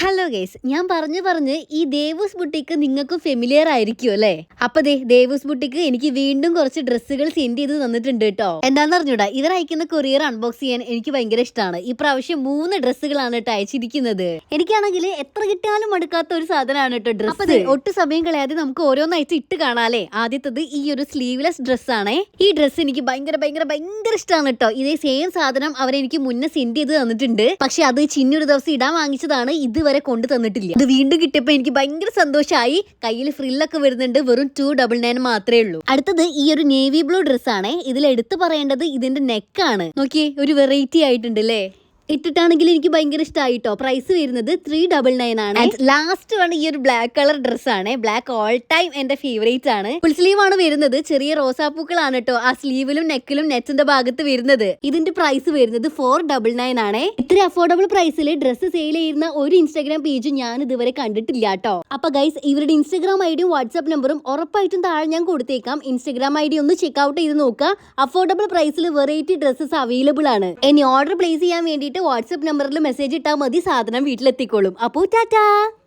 Hello guys ഞാൻ പറഞ്ഞു പറഞ്ഞ് ഈ ദേവൂസ് ബുട്ടിക്ക് നിങ്ങൾക്ക് ഫെമിലിയർ ആയിരിക്കും അല്ലേ? അപ്പൊ ദേ ദേവൂസ് ബുട്ടിക്ക് എനിക്ക് വീണ്ടും കുറച്ച് ഡ്രസ്സുകൾ സെൻഡ് ചെയ്ത് തന്നിട്ടുണ്ട് കേട്ടോ. എന്താന്ന് അറിഞ്ഞൂടാ? ഇവർ അയക്കുന്ന കൊറിയർ അൺബോക്സ് ചെയ്യാൻ എനിക്ക് ഭയങ്കര ഇഷ്ടമാണ് ഈ പ്രാവശ്യം മൂന്ന് ഡ്രസ്സുകളാണ് കേട്ടോ അയച്ചിരിക്കുന്നത്. എനിക്കാണെങ്കിൽ എത്ര കിട്ടിയാലും മടുക്കാത്ത ഒരു സാധനമാണ് കേട്ടോ ഡ്രസ്സ് ഒട്ടും സമയം കളയാതെ നമുക്ക് ഓരോന്നായിട്ട് ഇട്ട് കാണാല്ലേ? ആദ്യത്തത് ഈ ഒരു സ്ലീവ്ലെസ് ഡ്രസ്സാണേ ഈ ഡ്രസ്സ് എനിക്ക് ഭയങ്കര ഭയങ്കര ഭയങ്കര ഇഷ്ടമാണ് കേട്ടോ. ഇതേ സെയിം സാധനം അവരെനിക്ക് മുന്നേ സെൻഡ് ചെയ്ത് തന്നിട്ടുണ്ട്. പക്ഷെ അത് ചിന്നൊരു ദിവസം ഇടാൻ വാങ്ങിച്ചതാണ്. ഇതുവരെ കൊണ്ടു തന്നിട്ടില്ല. ഇത് വീണ്ടും കിട്ടിയപ്പോ എനിക്ക് ഭയങ്കര സന്തോഷമായി കയ്യിൽ ഫ്രില്ലൊക്കെ വരുന്നുണ്ട്. വെറും ടു ഡബിൾ നയൻ മാത്രമേ ഉള്ളൂ. അടുത്തത് ഈ ഒരു നേവി ബ്ലൂ ഡ്രസ്സാണ് ഇതിൽ എടുത്തു പറയേണ്ടത് ഇതിന്റെ നെക്കാണ് നോക്കിയേ ഒരു വെറൈറ്റി ആയിട്ടുണ്ട് അല്ലേ ഇട്ടിട്ടാണെങ്കിൽ എനിക്ക് ഭയങ്കര ഇഷ്ടമായി കേട്ടോ പ്രൈസ് വരുന്നത് ത്രീ ഡബിൾ നയൻ ആണ്. ലാസ്റ്റ് വൺ ഈ ഒരു ബ്ലാക്ക് കളർ ഡ്രസ് ആണ്. ബ്ലാക്ക് ഓൾ ടൈം എന്റെ ഫേവറേറ്റ് ആണ്. ഫുൾ സ്ലീവ് ആണ് വരുന്നത്. ചെറിയ റോസാപ്പൂക്കളാണ് കേട്ടോ ആ സ്ലീവിലും നെക്കിലും നെറ്റിന്റെ ഭാഗത്ത് വരുന്നത്. ഇതിന്റെ പ്രൈസ് വരുന്നത് ഫോർ ഡബിൾ നയൻ ആണ്. ഇത്ര അഫോർഡബിൾ പ്രൈസിൽ ഡ്രസ്സ് സെയിൽ ചെയ്യുന്ന ഒരു ഇൻസ്റ്റാഗ്രാം പേജ് ഞാൻ ഇതുവരെ കണ്ടിട്ടില്ല കേട്ടോ അപ്പൊ ഗൈസ് ഇവരുടെ ഇൻസ്റ്റാഗ്രാം ഐ ഡിയും വാട്സ്ആപ്പ് നമ്പറും ഉറപ്പായിട്ടും താഴെ ഞാൻ കൊടുത്തേക്കാം. ഇൻസ്റ്റാഗ്രാം ഐ ഡി ഒന്ന് ചെക്ക് ഔട്ട് ചെയ്ത് നോക്കുക. അഫോർഡബിൾ പ്രൈസിൽ വെറൈറ്റി ഡ്രസ്സസ് അവൈലബിൾ ആണ്. ഇനി ഓർഡർ പ്ലേസ് ചെയ്യാൻ വേണ്ടിയിട്ട് വാട്സ്ആപ്പ് നമ്പറിൽ മെസ്സേജ് ഇട്ടാൽ മതി സാധനം വീട്ടിലെത്തിക്കോളും. അപ്പോൾ ടാറ്റാ.